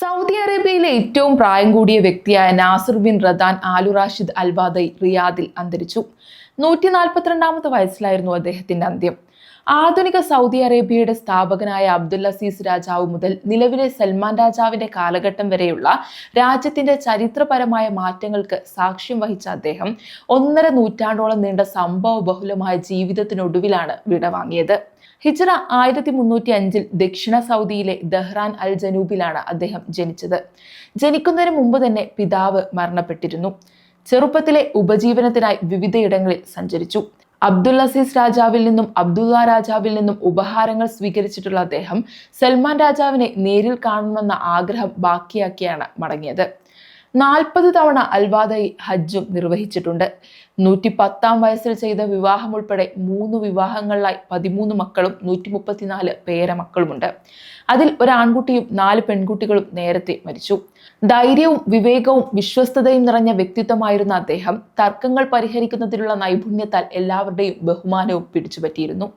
Saudi അറേബ്യയിലെ ഏറ്റവും പ്രായം കൂടിയ വ്യക്തിയായ Nasser bin Radan Al Rashid Alwadai റിയാദിൽ അന്തരിച്ചു. നൂറ്റി നാൽപ്പത്തിരണ്ടാമത്തെ വയസ്സിലായിരുന്നു അദ്ദേഹത്തിന്റെ അന്ത്യം. ആധുനിക സൗദി അറേബ്യയുടെ സ്ഥാപകനായ അബ്ദുൽ അസീസ് രാജാവ് മുതൽ നിലവിലെ സൽമാൻ രാജാവിന്റെ കാലഘട്ടം വരെയുള്ള രാജ്യത്തിന്റെ ചരിത്രപരമായ മാറ്റങ്ങൾക്ക് സാക്ഷ്യം വഹിച്ച അദ്ദേഹം ഒന്നര നൂറ്റാണ്ടോളം നീണ്ട സംഭവ ബഹുലമായ ജീവിതത്തിനൊടുവിലാണ് വിടവാങ്ങിയത് ഹിജ്റ ആയിരത്തി മുന്നൂറ്റി അഞ്ചിൽ ദക്ഷിണ സൗദിയിലെ ദഹ്റാൻ അൽ ജനൂബിലാണ് അദ്ദേഹം ജനിച്ചത്. ജനിക്കുന്നതിന് മുമ്പ് തന്നെ പിതാവ് മരണപ്പെട്ടിരുന്നു. ചെറുപ്പത്തിലെ ഉപജീവനത്തിനായി വിവിധയിടങ്ങളിൽ സഞ്ചരിച്ചു. അബ്ദുൽ അസീസ് രാജാവിൽ നിന്നും അബ്ദുള്ള രാജാവിൽ നിന്നും ഉപഹാരങ്ങൾ സ്വീകരിച്ചിട്ടുള്ള അദ്ദേഹം സൽമാൻ രാജാവിനെ നേരിൽ കാണണമെന്ന ആഗ്രഹം ബാക്കിയാക്കിയാണ് മടങ്ങിയത്. നാൽപ്പത് തവണ അൽവാദയി ഹജ്ജും നിർവഹിച്ചിട്ടുണ്ട്. നൂറ്റി പത്താം വയസ്സിൽ ചെയ്ത വിവാഹം ഉൾപ്പെടെ മൂന്ന് വിവാഹങ്ങളിലായി പതിമൂന്ന് മക്കളും നൂറ്റി മുപ്പത്തിനാല് പേരമക്കളുമുണ്ട്. അതിൽ ഒരാൺകുട്ടിയും നാല് പെൺകുട്ടികളും നേരത്തെ മരിച്ചു. ധൈര്യവും വിവേകവും വിശ്വസ്തതയും നിറഞ്ഞ വ്യക്തിത്വമായിരുന്ന അദ്ദേഹം തർക്കങ്ങൾ പരിഹരിക്കുന്നതിനുള്ള നൈപുണ്യത്താൽ എല്ലാവരുടെയും ബഹുമാനവും പിടിച്ചുപറ്റിയിരുന്നു.